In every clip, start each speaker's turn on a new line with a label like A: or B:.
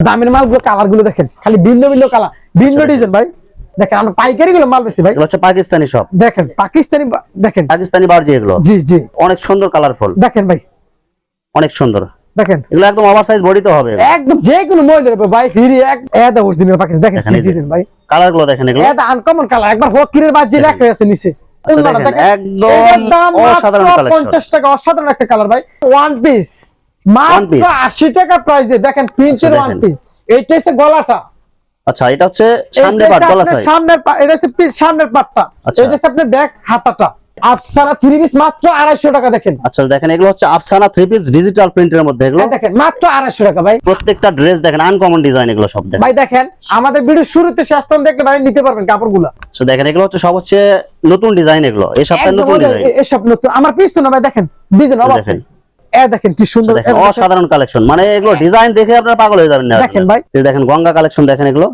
A: দামের মালগুলো কালারগুলো দেখেন খালি ভিন্ন ভিন্ন কালার ভিন্ন ডিজাইন ভাই। দেখেন আমরা পাইকারি গুলো মাল বেশি ভাই।
B: হচ্ছে পাকিস্তানি সব।
A: দেখেন পাকিস্তানি দেখেন।
B: পাকিস্তানি বার্জি এগুলো।
A: জি জি।
B: অনেক সুন্দর কালারফুল
A: দেখেন ভাই।
B: অনেক সুন্দর।
A: দেখেন।
B: এগুলো একদম বডি তো হবে।
A: একদম যে কোনো মহিলার ভাই ফ্রি এক এদা অরিজিনাল পাকিস্তান দেখেন ডিজাইন ভাই।
B: কালারগুলো দেখেন এগুলো।
A: এদা আনকমন কালার একবার হকিরের বাজি লেখা আছে নিচে।
B: আচ্ছা। একদম অসাধারণ collection।
A: 50 টাকা অসাধারণ একটা কালার ভাই। ওয়ান পিস মাত্র 80 টাকা প্রাইসে দেখেন প্রিন্টের
B: আচ্ছা,
A: ওয়ান পিস এইটা হচ্ছে গলাটা।
B: আচ্ছা এটা হচ্ছে সামনে পাট গলা
A: এটা হচ্ছে পিস সামনের পাটটা
B: আচ্ছা।
A: এটা হচ্ছে আপনার ব্যাক হাতাটা। আফসারা থ্রি পিস মাত্র আড়াইশো টাকা দেখেন।
B: আচ্ছা দেখেন এগুলো হচ্ছে আফসানা থ্রি পিস ডিজিটাল প্রিন্টের মধ্যে এগুলো।
A: দেখেন মাত্র আড়াইশো টাকা ভাই।
B: প্রত্যেকটা ড্রেস দেখেন আনকমন ডিজাইন এগুলো সব দেখেন।
A: ভাই দেখেন আমাদের ভিডিও শুরুতে শেষ পর্যন্ত দেখলে ভাই নিতে পারবেন কাপড়গুলো।
B: So, দেখেন এগুলো হচ্ছে সব হচ্ছে নতুন ডিজাইন এগুলো। এই
A: একদম
B: নতুন ডিজাইন
A: এ- এসব নতুন আমার পিছনে না ভাই দেখেন ডিজাইন অবাক।
B: দেখেন।
A: এ দেখেন কি সুন্দর
B: দেখেন। অসাধারণ কালেকশন মানে এগুলো ডিজাইন দেখে আপনারা পাগল হয়ে যাবেন না
A: দেখেন ভাই।
B: দেখেন গঙ্গা কালেকশন দেখেন এগুলো।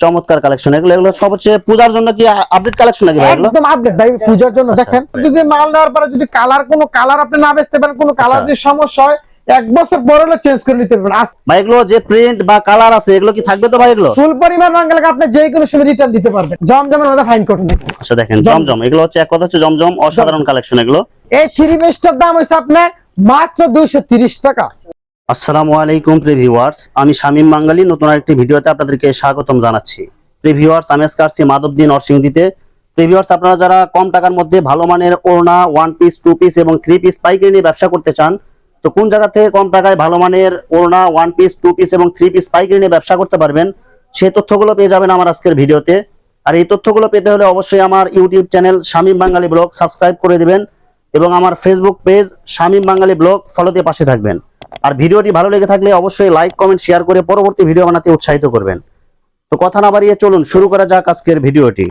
B: চমৎকার কালেকশন এগুলো এগুলো সব হচ্ছে পূজার জন্য কি আপডেট কালেকশন নাকি ভাই এগুলো?
A: একদম আপডেট ভাই পূজার জন্য।
B: আচ্ছা।
A: দেখেন যদি মাল নেওয়ার পরে যদি কালার কোনো কালার আপনি না বেচতে পারেন কোনো কালার
B: আচ্ছা।
A: যদি সমস্যা হয় এক বছর পরে হলে চেঞ্জ করে নিতে পারবেন।
B: ভাই এগুলো যে প্রিন্ট বা কালার আছে এগুলো কি থাকবে তো ভাই এগুলো?
A: ফুল পরিমাণ গেলে আপনি যে কোনো সময় রিটার্ন দিতে পারবেন। জমজমের মধ্যে ফাইন করুন
B: আচ্ছা দেখেন
A: জমজম।
B: এগুলো হচ্ছে এক কথা হচ্ছে জমজম অসাধারণ কালেকশন এগুলো।
A: এই থ্রি পিসটার দাম হচ্ছে আপনার মাত্র দুইশো টাকা।
B: আসসালামু আলাইকুম, প্রিভিউয়ার্স। আমি শামীম বাঙ্গালি, নতুন আরেকটি ভিডিওতে আপনাদেরকে স্বাগতম জানাচ্ছি। প্রিভিউয়ার্স, আমি আজকে আসছি মাধবদী নরসিংদীতে। প্রিভিউয়ার্স, আপনারা যারা কম টাকার মধ্যে ভালো মানের ওড়না ওয়ান পিস টু পিস এবং থ্রি পিস পাইকারি নিয়ে ব্যবসা করতে চান, তো কোন জায়গা থেকে কম টাকায় ভালো মানের ওড়না ওয়ান পিস টু পিস এবং থ্রি পিস পাইকারি নিয়ে ব্যবসা করতে পারবেন সেই তথ্যগুলো পেয়ে যাবেন আমার আজকের ভিডিওতে। আর এই তথ্যগুলো পেতে হলে অবশ্যই আমার YouTube channel Shamim Bangali blog subscribe করে দিবেন। এবং আমার Facebook page Shamim Bangali blog follow দিয়ে পাশে থাকবেন। আর ভিডিওটি ভালো লেগে থাকলে অবশ্যই লাইক কমেন্ট শেয়ার করে পরবর্তী ভিডিও বানাতে উৎসাহিত করবেন। তো কথা না বাড়িয়ে চলুন শুরু করা যাক আজকের ভিডিওটি।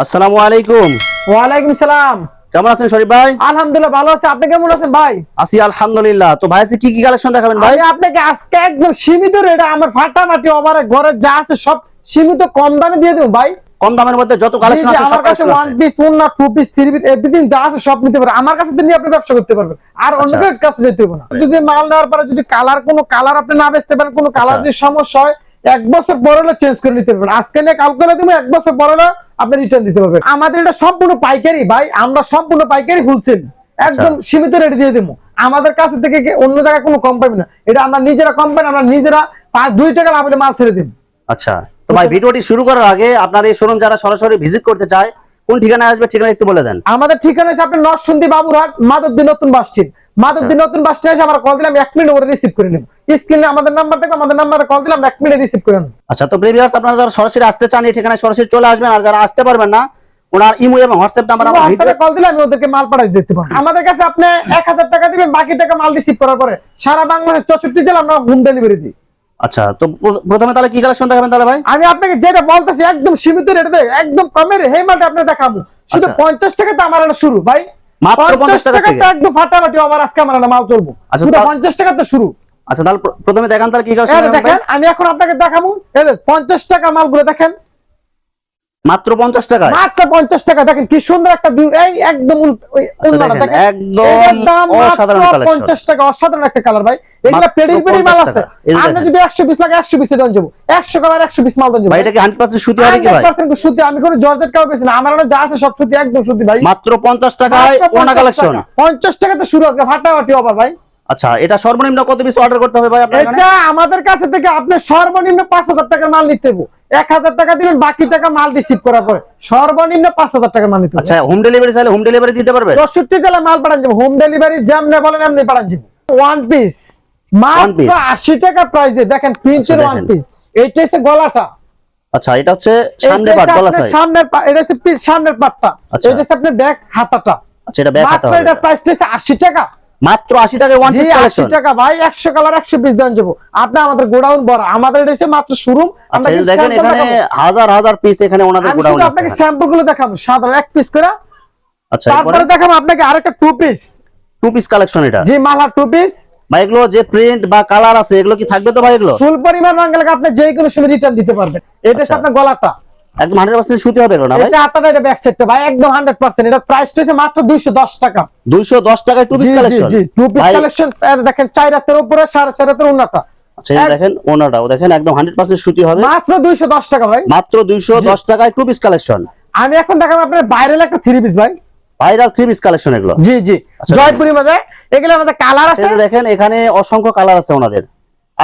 B: আসসালামু আলাইকুম।
A: ওয়ালাইকুম সালাম।
B: কেমন আছেন শরীফ ভাই?
A: আলহামদুলিল্লাহ ভালো আছে। আপনি কেমন আছেন ভাই?
B: আছি আলহামদুলিল্লাহ। তো ভাই কি কি কালেকশন দেখাবেন ভাই?
A: আমি আপনাকে আজকে একদম সীমিত রেটে আমার ফাটাফাটি ওভার ঘরে যা আছে সব সীমিত কম দামে দিয়ে দেবো ভাই।
B: কম দামের মধ্যে যত কালেকশন আছে
A: আমার কাছে
B: collection
A: ওয়ান পিস ওয়ান না two piece three piece everything যা আছে সব নিতে পারবেন আমার কাছে তো আপনি ব্যবসা করতে পারবেন। আর অন্য
B: আচ্ছা।
A: কেউ কাছে যেতে হবে না। যদি মাল নেওয়ার পরে যদি কালার কোনো কালার আপনি না বেচতে পারেন কোনো কালার
B: আচ্ছা।
A: যদি সমস্যা হয় এক বছর পরে হলে চেঞ্জ করে নিতে পারবেন। আজকে নিয়ে কাল করে দিব এক বছর পরে হলে আপনি রিটার্ন দিতে পারবেন। আমাদের এটা সম্পূর্ণ পাইকারি ভাই। আমরা সম্পূর্ণ পাইকারি ফুলছেন একদম সীমিত রেটে দিয়ে দেবো। আমাদের কাছে থেকে কি অন্য জায়গায় কোনো কম পাবে না? এটা আমরা নিজেরা কম পাই আমরা নিজেরা পাঁচ দুই টাকা লাভ হলে মাল ছেড়ে দিব।
B: আচ্ছা। তো ভাই ভিডিওটি শুরু করার আগে আপনার এই শোরুম যারা সরাসরি ভিজিট করতে চায় কোন ঠিকানায় আসবে ঠিকানা একটু বলে দেন।
A: আমাদের ঠিকানা হচ্ছে আপনার নরসুন্দি বাবুরহাট মাধবদী নতুন বাস স্ট্যান্ড। মাধবদী নতুন বাস স্ট্যান্ড এসে আমরা কল দিলাম এক মিনিট ওরে রিসিভ করে নেব। স্ক্রিনে আমাদের নাম্বার দেখো আমাদের নাম্বারে কল দিলাম এক মিনিট রিসিভ করে নেব।
B: আচ্ছা তো প্রিভিয়ার্স আপনারা যারা সরাসরি আসতে চান এই ঠিকানায় সরাসরি চলে আসবেন আর যারা আসতে পারবেন না ওনার ইমো এবং হোয়াটসঅ্যাপ নাম্বার আমার
A: হোয়াটসঅ্যাপে কল দিলে আমি ওদেরকে মাল পাঠাই দিতে পারব। আমাদের কাছে আপনি এক হাজার টাকা দিবেন বাকি টাকা মাল রিসিভ করার পরে সারা বাংলাদেশ চৌষট্টি জেলা আমরা হোম ডেলিভারি দিই।
B: আচ্ছা তো প্রথমে তাহলে কি কালেকশন দেখাবেন তাহলে ভাই?
A: আমি আপনাকে যেটা বলতেছি একদম সীমিত রেটে একদম কমের হে মালটা আপনি দেখাবো। শুধু
B: আচ্ছা।
A: পঞ্চাশ টাকাতে আমার শুরু ভাই।
B: মাত্র 50 টাকা থেকে?
A: একদম ফাটাফাটি আমার আজকে আমার মাল চলবো।
B: আচ্ছা,
A: শুধু
B: তা-
A: পঞ্চাশ টাকাতে শুরু।
B: আচ্ছা তাহলে প্রথমে দেখান তাহলে কি কালেকশন
A: দেখেন আমি এখন আপনাকে দেখাবো। এই যে পঞ্চাশ টাকা মালগুলো দেখেন
B: মাত্র পঞ্চাশ টাকায়?
A: মাত্র পঞ্চাশ টাকা দেখেন কি সুন্দর একটা একদম
B: আচ্ছা। একদম।
A: 50 টাকা অসাধারণ একটা কালার ভাই। এগুলা
B: মাত্র
A: পেডির মাল আছে।
B: টাকা।
A: যদি 100 পিস লাগে 100 পিসে দেন যাব। 100 কালার 100 পিস মাল দেন যাব।
B: ভাই এটা পার্সেন্ট সুতি হবে কি ভাই?
A: 100% সুতি আমি কোনো জর্জেট কাউ না। আমার যা আছে সব সুতি একদম সুতি ভাই।
B: মাত্র পঞ্চাশ ওনা কালেকশন
A: টাকা। 50 টাকাতে শুরু আজকে ফাটাফাটি অফার ভাই।
B: আচ্ছা এটা সর্বনিম্ন কত পিস অর্ডার করতে হবে ভাই আপনার
A: এটা আমাদের কাছে থেকে আপনি সর্বনিম্ন পাঁচ হাজার টাকার মাল নিতে হবে এক হাজার টাকা দিবেন বাকি টাকা মাল রিসিভ করার পরে। সর্বনিম্ন পাঁচ হাজার টাকার মাল নিতে হবে
B: আচ্ছা হোম ডেলিভারি চাইলে হোম ডেলিভারি দিতে পারবে?
A: চৌষট্টি জেলা মাল পাঠান যাব। হোম ডেলিভারি যেমনি বলেন এমনি পাঠান যাব। ওয়ান পিস মাত্র
B: piece।
A: আশি টাকা প্রাইসে দেখেন প্রিন্টের ওয়ান পিস এইটা হচ্ছে গলাটা।
B: আচ্ছা এটা হচ্ছে সামনে
A: এইটা
B: পাট গলা সাইজ
A: সামনের পা- এটা হচ্ছে piece সামনের পাটটা
B: আচ্ছা।
A: এটা হচ্ছে আপনার ব্যাক হাতাটা।
B: আচ্ছা এটা ব্যাক হাতে
A: এটার প্রাইসটা হচ্ছে আশি টাকা।
B: মাত্র আশি টাকায় ওয়ান পিস কালেকশন
A: টাকা ভাই একশো কালার একশো পিস দেন যাব। আপনি আমাদের গোডাউন বড় আমাদের এটা হচ্ছে মাত্র শুরু
B: আচ্ছা যে দেখেন এখানে হাজার হাজার পিস এখানে ওনাদের গোডাউন আছে
A: আপনাকে স্যাম্পলগুলো দেখাবো সাধারণ এক পিস করে।
B: আচ্ছা
A: তারপরে দেখাবো আপনাকে আরেকটা two piece
B: two piece collection এটা?
A: জি মালা টু পিস
B: ভাই এগুলো যে প্রিন্ট বা কালার আছে এগুলো কি থাকবে তো ভাই এগুলো?
A: ফুল পরিমাণ রঙ আপনি যে কোনো সময় রিটার্ন দিতে পারবেন। এটা হচ্ছে
B: আচ্ছা।
A: আপনার গলাটা।
B: একদম হান্ড্রেড পার্সেন্ট সুতি হবে না ভাই?
A: এটা ব্যাক ভাই একদম 100% এটা প্রাইস হচ্ছে মাত্র 210 টাকা।
B: দুইশো দশ টাকায় টু পিস কালেকশন
A: জি টু পিস কালেকশন দেখেন চার রাতের উপরে রাতের উন্নাটা
B: আচ্ছা দেখেন ওনাটাও দেখেন একদম হান্ড্রেড পার্সেন্ট সুতি হবে।
A: মাত্র দুইশো দশ টাকা ভাই।
B: মাত্র দুইশো দশ টাকায় টু পিস কালেকশন
A: আমি এখন দেখাবো আপনার বাইরের একটা থ্রি পিস ভাই।
B: ভাইরাল থ্রি পিস কালেকশন এগুলো।
A: জি জি।
B: আচ্ছা।
A: জয়পুরি এগুলো আমাদের কালার আছে?
B: দেখেন এখানে অসংখ্য কালার আছে ওনাদের।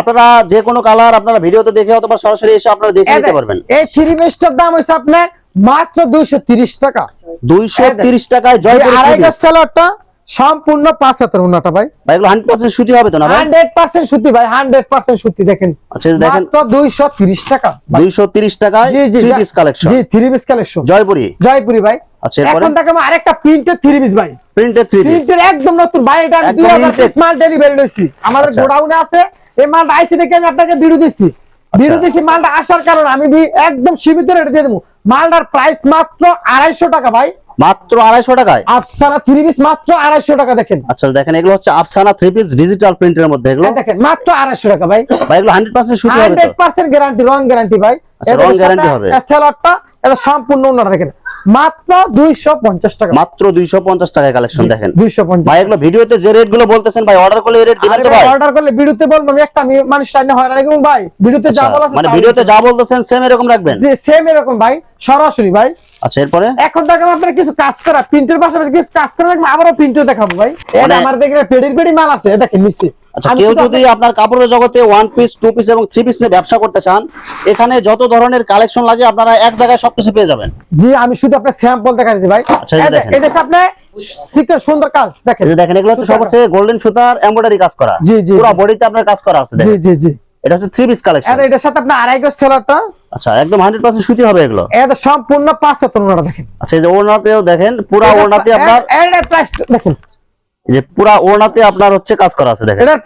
B: আপনারা যে কোনো কালার আপনারা ভিডিওতে দেখে অথবা সরাসরি এসে আপনারা দেখে নিতে পারবেন।
A: এই থ্রি পিসটার দাম হচ্ছে আপনার মাত্র দুইশো তিরিশ টাকা।
B: দুইশো
A: এই দেখ।
B: তিরিশ টাকায়
A: এই
B: জয়পুরি
A: আড়াই গজ। সেলারটা সম্পূর্ণ পাঁচ হাতের উন্নাটা ভাই।
B: ভাই এগুলো হান্ড্রেড পার্সেন্ট সুতি হবে তো না ভাই?
A: হান্ড্রেড পার্সেন্ট সুতি ভাই হান্ড্রেড পার্সেন্ট সুতি দেখেন।
B: আচ্ছা দেখেন
A: মাত্র দুইশো তিরিশ টাকা ভাই।
B: দুইশো তিরিশ টাকায়
A: জি জি
B: থ্রি পিস কালেকশন
A: জি three piece collection
B: Jaipuri?
A: Jaipuri ভাই।
B: আচ্ছা এরপরে?
A: এখন দেখাবো আরেকটা প্রিন্টের থ্রি পিস ভাই।
B: প্রিন্টেড থ্রি পিস
A: প্রিন্টের একদম নতুন ভাই এটা আমি
B: একদম
A: দুই হাজার
B: limited।
A: পিস মাল ডেলিভারি লইছি। আমাদের
B: আচ্ছা।
A: গোডাউনে আছে এই মালটা আইসি দেখে আমি আপনাকে ভিডিও দিচ্ছি।
B: আচ্ছা।
A: ভিডিও দিচ্ছি মালটা আসার কারণে আমি একদম সীমিত রেটে দিয়ে দেবো। মালটার প্রাইস মাত্র আড়াইশো টাকা ভাই।
B: মাত্র আড়াইশো টাকায়?
A: আফসানা থ্রি পিস মাত্র আড়াইশো টাকা দেখেন।
B: আচ্ছা দেখেন এগুলো হচ্ছে আফসানা থ্রি পিস ডিজিটাল প্রিন্টের মধ্যে এগুলো।
A: দেখেন মাত্র আড়াইশো টাকা ভাই।
B: ভাই এগুলো hundred percent
A: hundred percent guarantee রং গ্যারান্টি ভাই।
B: আচ্ছা, রং guarantee হবে।
A: সেলারটা এটা সম্পূর্ণ দেখেন। মাত্র দুইশো পঞ্চাশ টাকা।
B: মাত্র টাকায় কালেকশন দেখেন। ভাই এগুলো ভিডিওতে যে রেটগুলো বলতেছেন ভাই অর্ডার করলে রেট দিবেন তো ভাই
A: অর্ডার করলে ভিডিওতে বলব আমি একটা মানুষ হয়রানি করুন ভাই। ভিডিওতে যা
B: আচ্ছা,
A: বলা
B: মানে ভিডিওতে যা বলতেছেন সেম এরকম রাখবেন?
A: যে সেম এরকম ভাই সরাসরি ভাই।
B: আচ্ছা এরপরে?
A: এখন আপনার কিছু কাজ করা প্রিন্টের পাশাপাশি কিছু কাজ করে দেখব আবারও প্রিন্টও দেখাবো ভাই। এটা
B: মানে-
A: আমার দেখে পেডির পেডি মাল আছে দেখেন নিশ্চিত
B: আচ্ছা কেউ যদি আপনার কাপড়ের জগতে ওয়ান পিস টু পিস এবং থ্রি পিস নিয়ে ব্যবসা করতে চান এখানে যত ধরনের কালেকশন লাগে আপনারা এক জায়গায় সবকিছু পেয়ে যাবেন।
A: জি আমি শুধু আপনার স্যাম্পল দেখা দিচ্ছি ভাই।
B: আচ্ছা।
A: এটা আপনার সিকের সুন্দর কাজ দেখেন।
B: দেখেন এগুলো হচ্ছে সব হচ্ছে গোল্ডেন সুতার এমব্রয়ডারি কাজ করা।
A: জি, জি,
B: পুরো বডিতে আপনার কাজ করা আছে
A: জি জি জি।
B: এটা হচ্ছে থ্রি পিস কালেকশন
A: আর এটার সাথে আপনার আড়াই গজ সেলারটা
B: আচ্ছা একদম হান্ড্রেড পার্সেন্ট সুতি হবে এগুলো।
A: এটা সম্পূর্ণ পাঁচ হাতের দেখেন।
B: আচ্ছা এই যে ওড়নাতেও দেখেন পুরা ওড়নাতে আপনার
A: প্রাইস দেখেন।
B: যে পুরা ওড়নাতে আপনার হচ্ছে কাজ করা আছে দেখেন।
A: এটার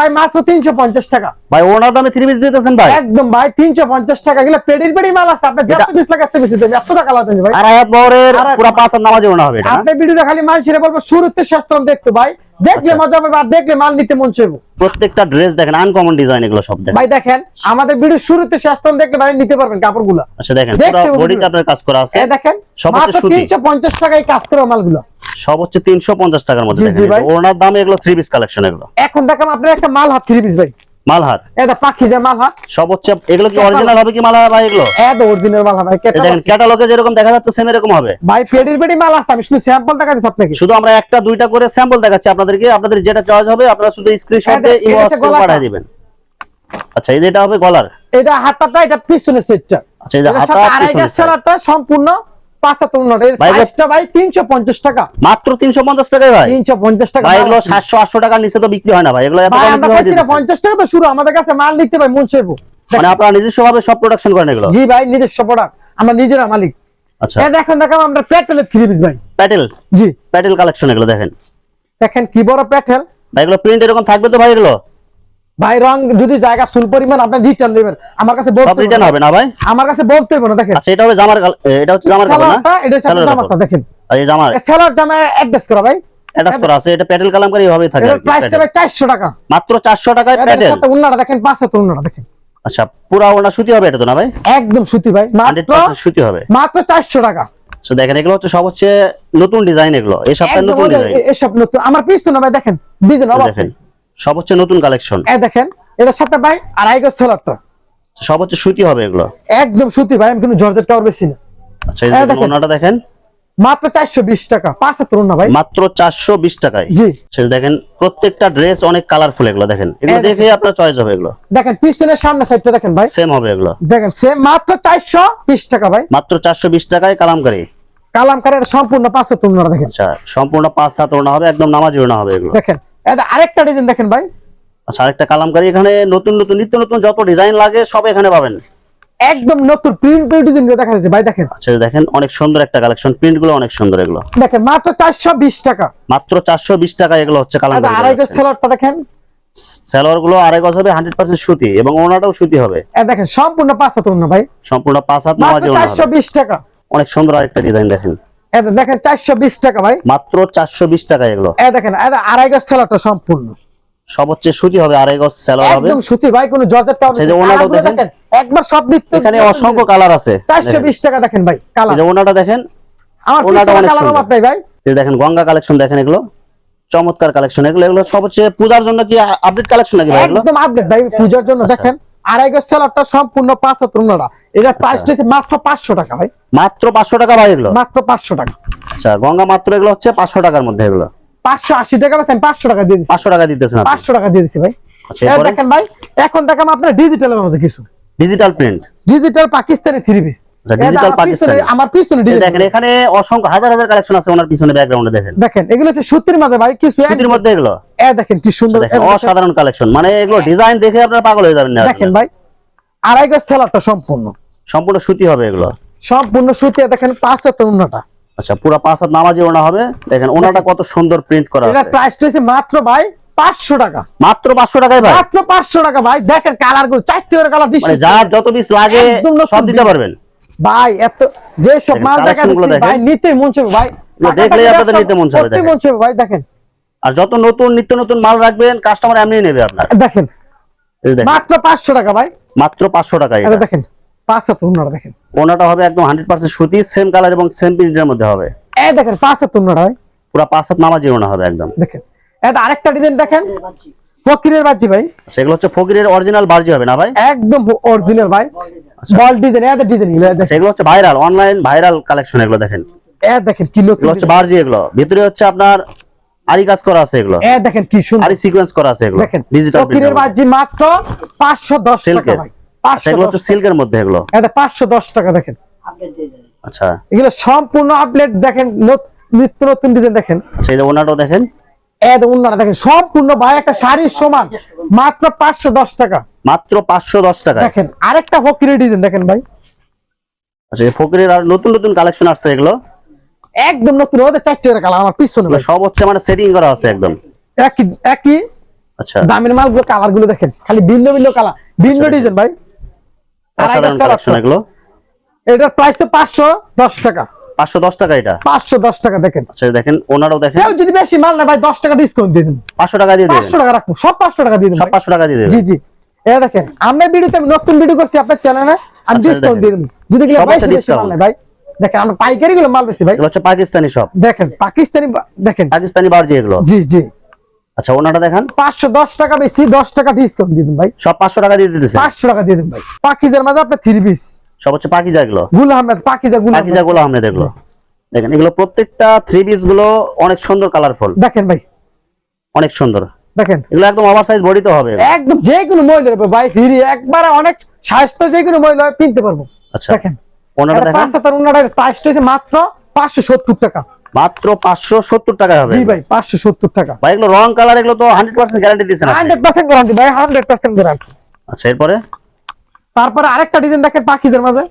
A: ভাই মাত্র তিনশো পঞ্চাশ টাকা।
B: ভাই দামে থ্রি পিস দিতেছেন ভাই?
A: একদম ভাই তিনশো পঞ্চাশ টাকা। গেলে পেডির পেডি মাল আছে। আপনি যত পিস লাগে এত বেশি দেবেন। এত টাকা লাগবে ভাই।
B: আর আয়াত বহরের পুরা পাঁচ হাত নামাজে ওড়না হবে এটা
A: আপনি ভিডিওটা খালি মাল ছেড়ে বলব শুরুতে শেষ পর্যন্ত দেখতে ভাই। দেখলে
B: আচ্ছা।
A: মজা পাবে আর দেখলে মাল নিতে মন চাইব।
B: প্রত্যেকটা ড্রেস দেখেন আনকমন ডিজাইন এগুলো সব দেখেন।
A: ভাই দেখেন আমাদের ভিডিও শুরুতে পর্যন্ত দেখলে ভাই নিতে পারবেন কাপড়গুলো।
B: আচ্ছা দেখেন পুরো বডিতে আপনার কাজ করা আছে।
A: দেখেন
B: সব হচ্ছে
A: মাত্র
B: সুতি।
A: তিনশো পঞ্চাশ টাকায় কাজ করে মালগুলো।
B: সব হচ্ছে টাকার মধ্যে
A: জি, জি
B: দেখেন
A: ভাই।
B: ওড়নার দামে এগুলো থ্রি পিস কালেকশন এগুলো।
A: এখন দেখাম আপনার একটা মাল হাত থ্রি পিস ভাই।
B: মালহার
A: এটা পাখি যে মাল হাত।
B: এগুলো কি অরিজিনাল হবে কি মালহার ভাই এগুলো?
A: এত অরিজিনাল মাল ভাই
B: দেখেন ক্যাটালগে যেরকম দেখা যাচ্ছে সেম এরকম হবে।
A: ভাই পেডির পেডি মাল আছে আমি শুধু স্যাম্পল দেখা আপনাকে।
B: শুধু আমরা একটা দুইটা করে স্যাম্পল দেখাচ্ছি আপনাদেরকে। আপনাদের যেটা চয়েস হবে আপনারা শুধু স্ক্রিনশট
A: এটা-
B: দিয়ে
A: এটা
B: পাঠিয়ে দিবেন। আচ্ছা এটা হবে গলার।
A: এটা হাতাটা এটা পিছনের সেটটা
B: আচ্ছা, হাতা,
A: গাছ ছাড়াটা সম্পূর্ণ পাঁচ হাত এর প্রাইসটা ভাই তিনশো পঞ্চাশ টাকা।
B: মাত্র তিনশো পঞ্চাশ ভাই।
A: তিনশো পঞ্চাশ টাকা
B: ভাই এগুলো
A: আছে।
B: সাতশো আটশো টাকার নিচে তো বিক্রি হয় না ভাই। এগুলো এত কম
A: আমরা
B: কীভাবে
A: পাইছি না
B: দিতেছেন?
A: পঞ্চাশ টাকা তো শুরু আমাদের কাছে মাল নিতে ভাই মন চাইব।
B: মানে আপনারা নিজস্ব ভাবে সব প্রোডাকশন করেন এগুলো?
A: জি ভাই নিজস্ব প্রোডাক্ট আমরা নিজেরা মালিক।
B: আচ্ছা।
A: দেখেন দেখাম আমরা প্যাটেলের থ্রি পিস ভাই।
B: প্যাটেল
A: জি।
B: প্যাটেল কালেকশন এগুলো দেখেন।
A: দেখেন কি বড় প্যাটেল
B: ভাই এগুলো প্রিন্ট এরকম থাকবে তো ভাই এগুলো?
A: ভাই রং যদি জায়গা সুল পরিমাণ আপনি রিটার্ন নেবেন আমার কাছে বলতে
B: রিটার্ন হবে না। ভাই?
A: আমার কাছে বলতে হবে না দেখেন।
B: আচ্ছা এটা হবে জামার এটা হচ্ছে জামার কাপড় না?
A: এটা হচ্ছে জামাটা দেখেন।
B: এই জামার
A: সেলার জামা অ্যাড্রেস করা ভাই।
B: অ্যাটাচ করা আছে এটা প্যাটেল কালাম করে এইভাবেই থাকে কি,
A: প্রাইসটা ভাই চারশো টাকা।
B: মাত্র চারশো টাকায়
A: এটার
B: প্যাটেল।
A: সাথে উন্নাটা দেখেন পাঁচ হাতে উন্নাটা দেখেন।
B: আচ্ছা পুরা ওনা সুতি হবে এটা তো না ভাই?
A: একদম সুতি ভাই। মাত্র
B: সুতি হবে।
A: মাত্র চারশো টাকা।
B: তো দেখেন এগুলো হচ্ছে সব হচ্ছে নতুন ডিজাইন এগুলো। এই সপ্তাহে নতুন ডিজাইন
A: এ- এসব নতুন আমার পিস্তল না ভাই দেখেন ডিজাইন অবাক।
B: দেখেন সব হচ্ছে নতুন কালেকশন
A: এ দেখেন এটার সাথে ভাই আড়াই গজ সেলারটা
B: সব হচ্ছে সুতি হবে এগুলো?
A: একদম সুতি ভাই আমি কিন্তু জর্জেট কাপড় বেশি না।
B: আচ্ছা এই। ওনাটা দেখেন
A: মাত্র চারশো বিশ টাকা পাঁচ হাতের উন্না ভাই।
B: মাত্র চারশো বিশ টাকায়।
A: জি।
B: আচ্ছা, দেখেন প্রত্যেকটা ড্রেস অনেক কালারফুল এগুলো দেখেন। এগুলো
A: এই
B: দেখে আপনার চয়েস হবে এগুলো।
A: দেখেন পিছনের সামনে সাইডটা দেখেন ভাই।
B: সেম হবে এগুলো।
A: দেখেন সে মাত্র চারশো বিশ টাকা ভাই।
B: মাত্র চারশো বিশ টাকায় কালামকারি।
A: কালাম কারে সম্পূর্ণ পাঁচ হাতের উন্নাটা দেখেন।
B: আচ্ছা সম্পূর্ণ পাঁচ সাত ওনা হবে একদম নামাজি ওনা হবে এগুলো।
A: দেখেন এটা আরেকটা ডিজাইন দেখেন ভাই।
B: আচ্ছা আরেকটা কালামকারি এখানে নতুন নতুন নিত্য নতুন যত ডিজাইন লাগে সব এখানে পাবেন।
A: একদম নতুন প্রিন্ট ডিজাইন দেখা যাচ্ছে। ভাই দেখেন।
B: আচ্ছা দেখেন অনেক সুন্দর একটা কালেকশন প্রিন্টগুলো অনেক সুন্দর এগুলো।
A: দেখেন মাত্র চারশো বিশ টাকা।
B: মাত্র চারশো বিশ টাকা এগুলো হচ্ছে
A: এটা আড়াই গজ
B: কালামকারি
A: সেলারটা দেখেন।
B: সালোয়ারগুলো আড়াই গজ হবে হান্ড্রেড পার্সেন্ট সুতি এবং ওনাটাও সুতি হবে।
A: দেখেন সম্পূর্ণ পাঁচ হাতের উন্না ভাই।
B: সম্পূর্ণ পাঁচ হাত
A: মাত্র
B: নামাজি ওনা
A: চারশো
B: হবে
A: বিশ টাকা।
B: অনেক সুন্দর আরেকটা ডিজাইন দেখেন।
A: দেখেন চারশো বিশ টাকা ভাই।
B: মাত্র চারশো বিশ টাকা এগুলো।
A: এ দেখেন এটা আড়াই গজ সেলারটা সম্পূর্ণ।
B: সব হচ্ছে সুতি হবে আড়াই গজ সালোয়ার হবে।
A: একদম সুতি ভাই কোনো জর্জেট কাপড়
B: আচ্ছা, এই যে ওনাটাও দেখেন।
A: একবার সব নিত্য
B: এখানে অসংখ্য কালার আছে।
A: চারশো
B: দেখেন।
A: বিশ টাকা দেখেন ভাই
B: এই
A: কালার
B: যে ওনাটা দেখেন
A: আমার
B: ওনাটা অনেক সুন্দর।
A: আপনার ভাই।
B: এই দেখেন গঙ্গা কালেকশন দেখেন এগুলো চমৎকার কালেকশন এগুলো। এগুলো সবচেয়ে পূজার জন্য কি আপডেট কালেকশন নাকি ভাই এগুলো?
A: একদম আপডেট ভাই পূজার জন্য দেখেন। আড়াই গজ সেলারটা সম্পূর্ণ এটা প্রাইস মাত্র পাঁচশো টাকা ভাই।
B: মাত্র পাঁচশো টাকা ভাই এগুলো?
A: মাত্র পাঁচশো টাকা।
B: আচ্ছা গঙ্গা মাত্র এগুলো হচ্ছে পাঁচশো টাকার মধ্যে এগুলো।
A: পাঁচশো আশি টাকা পাঁচশো টাকা দিয়ে
B: পাঁচশো টাকা দিতেছেন
A: পাঁচশো টাকা দিয়ে দিচ্ছি ভাই।
B: আচ্ছা
A: দেখেন ভাই এখন দেখাম আপনার ডিজিটালের মধ্যে কিছু।
B: Digital print
A: digital Pakistani three piece
B: আচ্ছা, পাকিস্তানি।
A: আমার পিছনে
B: দেখেন এখানে অসংখ্য হাজার হাজার কালেকশন আছে ওনার পিছনে ব্যাকগ্রাউন্ডে দেখেন।
A: দেখেন এগুলো হচ্ছে সুতির মাঝে ভাই কিছু
B: সুতির মধ্যে এগুলো?
A: এ দেখেন কি সুন্দর
B: দেখেন- অসাধারণ কালেকশন মানে এগুলো ডিজাইন দেখে আপনারা পাগল হয়ে যাবেন না
A: দেখেন ভাই আড়াই গজ ঠেলাটা সম্পূর্ণ।
B: সম্পূর্ণ সুতি হবে এগুলো।
A: সম্পূর্ণ সুতি দেখেন পাঁচ হাত উন্নটা
B: আচ্ছা পুরো পাঁচ হাত নামাজি ওনা হবে। দেখেন ওনাটা কত সুন্দর প্রিন্ট করা
A: এটা
B: আছে।
A: প্রাইস রয়েছে মাত্র ভাই টাকা।
B: মাত্র পাঁচশো টাকায় ভাই?
A: মাত্র টাকা ভাই। দেখেন কালারগুলো চারটে করে কালার
B: মানে যার যত পিস লাগে সব দিতে পারবেন।
A: ভাই এত যে সব
B: দেখেন,
A: মাল। ভাই নিতে মন চাইবে ভাই।
B: আপনাদের নিতে মন চাইবে, দেখেন।
A: মন চাইবে ভাই দেখেন।
B: আর যত নতুন নিত্য নতুন মাল রাখবেন কাস্টমার এমনি নেবে আপনার।
A: দেখেন।
B: এই যে দেখেন।
A: মাত্র পাঁচশো টাকা ভাই।
B: মাত্র পাঁচশো টাকা
A: দেখেন পাঁচ হাত উন্নটা দেখেন।
B: ওনাটা হবে একদম হান্ড্রেড পার্সেন্ট সুতি সেম কালার এবং সেম প্রিন্টের মধ্যে হবে।
A: এই দেখেন পাঁচ হাত উন্নটা ভাই।
B: পুরো পাঁচ হাত নামাজি ওনা হবে একদম।
A: দেখেন এটা আরেকটা ডিজাইন দেখেন। ফকিরের বাজি। ভাই।
B: সেগুলো হচ্ছে ফকিরের অরিজিনাল বার্জি হবে না ভাই?
A: একদম অরিজিনাল ভাই।
B: আচ্ছা।
A: বল ডিজাইন এদের ডিজাইনগুলো
B: সেগুলো হচ্ছে ভাইরাল অনলাইন ভাইরাল কালেকশন এগুলো দেখেন।
A: এ দেখেন কি নতুন
B: হচ্ছে বার্জি এগুলো। ভিতরে হচ্ছে আপনার আরি কাজ করা আছে এগুলো।
A: এ দেখেন কি সুন্দর।
B: আরি সিকোয়েন্স করা আছে এগুলো।
A: দেখেন
B: ডিজিটাল
A: ফকিরের বাজি মাত্র পাঁচশো দশ টাকা ভাই
B: সেগুলো হচ্ছে সিল্কের মধ্যে এগুলো।
A: এটা পাঁচশো দশ টাকা দেখেন।
B: আচ্ছা।
A: এগুলো সম্পূর্ণ আপডেট দেখেন নিত্য নতুন ডিজাইন দেখেন।
B: আচ্ছা এই ওনাটাও দেখেন।
A: এদ উন্নয়ন দেখেন সম্পূর্ণ ভাই একটা শাড়ির সমান মাত্র পাঁচশো দশ টাকা।
B: মাত্র পাঁচশো দশ টাকা।
A: দেখেন আরেকটা ফকিরের ডিজাইন দেখেন ভাই।
B: আচ্ছা ফকিরের আর নতুন নতুন কালেকশন আসছে এগুলো।
A: একদম নতুন ওদের চারটে কালার আমার পিছনে
B: সব হচ্ছে মানে সেটিং করা আছে একদম।
A: একই একই
B: আচ্ছা।
A: দামের মালগুলো কালারগুলো দেখেন খালি ভিন্ন ভিন্ন কালার ভিন্ন ডিজাইন ভাই। কালার
B: কালেকশন এগুলো?
A: এটার প্রাইস তো পাঁচশো দশ টাকা।
B: পাঁচশো দশ টাকা এটা?
A: পাঁচশো দশ টাকা দেখেন।
B: আচ্ছা দেখেন ওনারাও দেখেন।
A: যদি বেশি মাল না ভাই দশ টাকা ডিসকাউন্ট দিয়ে দিন।
B: পাঁচশো টাকা দিয়ে
A: পাঁচশো টাকা রাখুন সব পাঁচশো টাকা দিয়ে দিন
B: সব পাঁচশো টাকা দিয়ে দেবেন।
A: জি। জি এটা দেখেন আমরা ভিডিওতে আমি নতুন ভিডিও করছি আপনার চ্যানেলে আমি
B: আচ্ছা,
A: ডিসকাউন্ট দিয়ে। দেব। যদি ভাই দেখেন আমরা পাইকারি গুলো মাল বেশি ভাই।
B: এগুলো হচ্ছে পাকিস্তানি সব।
A: দেখেন পাকিস্তানি দেখেন।
B: পাকিস্তানি বার্জি এগুলো?
A: জি জি।
B: আচ্ছা ওনাটা দেখেন।
A: পাঁচশো দশ টাকা বেশি দশ টাকা ডিসকাউন্ট দিয়ে দিন ভাই।
B: সব পাঁচশো টাকা দিয়ে দিতেছে?
A: পাঁচশো টাকা দিয়ে দিন ভাই। পাকিজার মাঝে আপনার থ্রি পিস
B: সব হচ্ছে পাকিজা এগুলো?
A: গুল আহমেদ পাকিজা গুল
B: পাকিজা গুলো আমরা দেখল দেখেন এগুলো প্রত্যেকটা থ্রি পিসগুলো অনেক সুন্দর কালারফুল
A: দেখেন ভাই।
B: অনেক সুন্দর।
A: দেখেন।
B: এগুলো একদম ওভার সাইজ বডিতে হবে।
A: একদম যে কোনো মহিলার ভাই ফিরি একবার অনেক স্বাস্থ্য যে কোনো মহিলা কিনতে পারব।
B: আচ্ছা।
A: দেখেন।
B: ওনাটা দেখেন?
A: পাঁচ হাজার উন্নটার প্রাইস হয়েছে মাত্র পাঁচশো সত্তর টাকা।
B: মাত্র পাঁচশো সত্তর টাকা হবে।
A: জি ভাই পাঁচশো সত্তর টাকা।
B: ভাই এগুলো রং কালার এগুলো তো হান্ড্রেড পার্সেন্ট গ্যারান্টি দিচ্ছেন আপনি।
A: হান্ড্রেড গ্যারান্টি ভাই হান্ড্রেড পার্সেন্ট গ্যারান্টি
B: আচ্ছা এরপরে?
A: তারপরে আরেকটা ডিজাইন দেখেন পাকিজের মাঝে।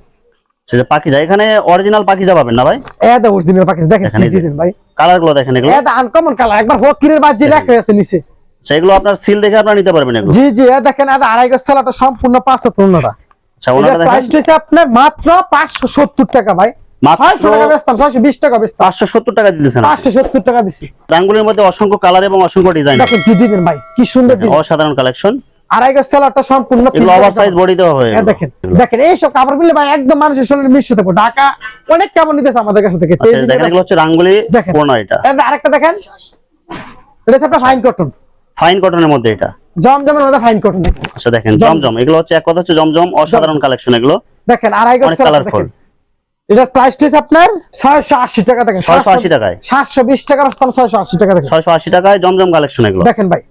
B: এখানে অরিজিনাল পাবেন না ভাই?
A: অরিজিনাল দেখেন
B: দেখেন
A: কি ডিজাইন ভাই।
B: কালারগুলো দেখেন এগুলো।
A: আনকমন কালার একবার হকিরের বাজি লেখা আছে নিচে।
B: সেগুলো আপনার সিল দেখে আপনারা নিতে পারবেন এগুলো।
A: জি জি দেখেন আড়াই গজ সম্পূর্ণ পাঁচ হাত উন্নটা
B: আচ্ছা ওনাটা
A: প্রাইস হয়েছে আপনার মাত্র পাঁচশো সত্তর টাকা ভাই।
B: অসংখ্য কালার এবং অসংখ্য ডিজাইন
A: দেখেন ভাই কি সুন্দর
B: অসাধারণ কালেকশন
A: আড়াই চালাটা সম্পূর্ণ
B: ওভার সাইজ হবে
A: এ দেখেন দেখেন এইসব কাপড়গুলো ভাই একদম মানুষের শরীরে মিশ্রিত থাকব। ঢাকা অনেক কাপড় নিতেছে আমাদের কাছে থেকে।
B: আচ্ছা দেখেন এগুলো হচ্ছে রাঙ্গুলি কোনা এটা।
A: আরেকটা দেখেন। এটা হচ্ছে আপনার ফাইন কটন
B: ফাইন কটনের মধ্যে এটা।
A: জমজমের মধ্যে ফাইন কটন
B: আচ্ছা দেখেন জমজম এগুলো হচ্ছে এক কথা হচ্ছে জমজম অসাধারণ কালেকশন এগুলো।
A: দেখেন আড়াই গজ
B: কালারফুল
A: দেখেন। প্রাইস আপনার টাকা দেখেন।
B: 680 টাকায়।
A: সাতশো বিশ টাকা দেখেন।
B: ছয়শো আশি টাকায় জমজম কালেকশন এগুলো।
A: দেখেন ভাই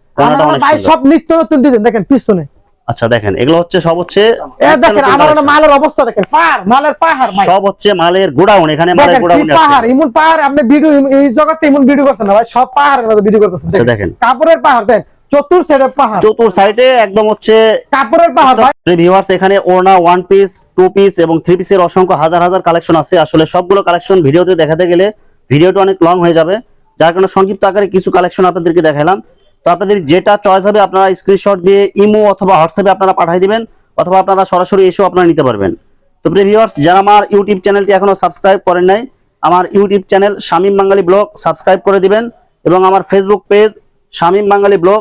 A: ভাই সব নিত্য নতুন ডিজাইন দেখেন পিছনে।
B: আচ্ছা দেখেন এগুলো হচ্ছে সব হচ্ছে
A: দেখেন আমার মালের অবস্থা দেখেন পাহাড় মালের পাহাড়
B: সব হচ্ছে মালের গোডাউন এখানে মালের গোডাউন
A: পাহাড় ইমন পাহাড় আপনি ভিডিও এই জগতে ইমন ভিডিও করছেন না ভাই সব পাহাড়ের মধ্যে ভিডিও করতেছেন
B: আচ্ছা, দেখেন।
A: কাপড়ের পাহাড় দেন চতুর সাইডের পাহাড়।
B: চতুর সাইডে একদম হচ্ছে
A: কাপড়ের পাহাড়
B: ভিউয়ার্স এখানে ওড়না ওয়ান পিস টু পিস এবং থ্রি পিসের অসংখ্য হাজার হাজার কালেকশন আছে। আসলে সবগুলো কালেকশন ভিডিওতে দেখাতে গেলে ভিডিওটা অনেক লং হয়ে যাবে। যার কারণে সংক্ষিপ্ত আকারে কিছু কালেকশন আপনাদেরকে দেখালাম। তো আপনাদের যেটা চয়েস হবে আপনারা স্ক্রিনশট দিয়ে ইমো অথবা হোয়াটসঅ্যাপে আপনারা পাঠিয়ে দিবেন অথবা আপনারা সরাসরি এসেও আপনারা নিতে পারবেন। তো প্রিয় ভিউয়ার্স যারা আমার ইউটিউব চ্যানেলটি এখনও সাবস্ক্রাইব করেন নাই আমার YouTube channel Shamim Bangali blog subscribe করে দিবেন এবং আমার Facebook page Shamim Bangali blog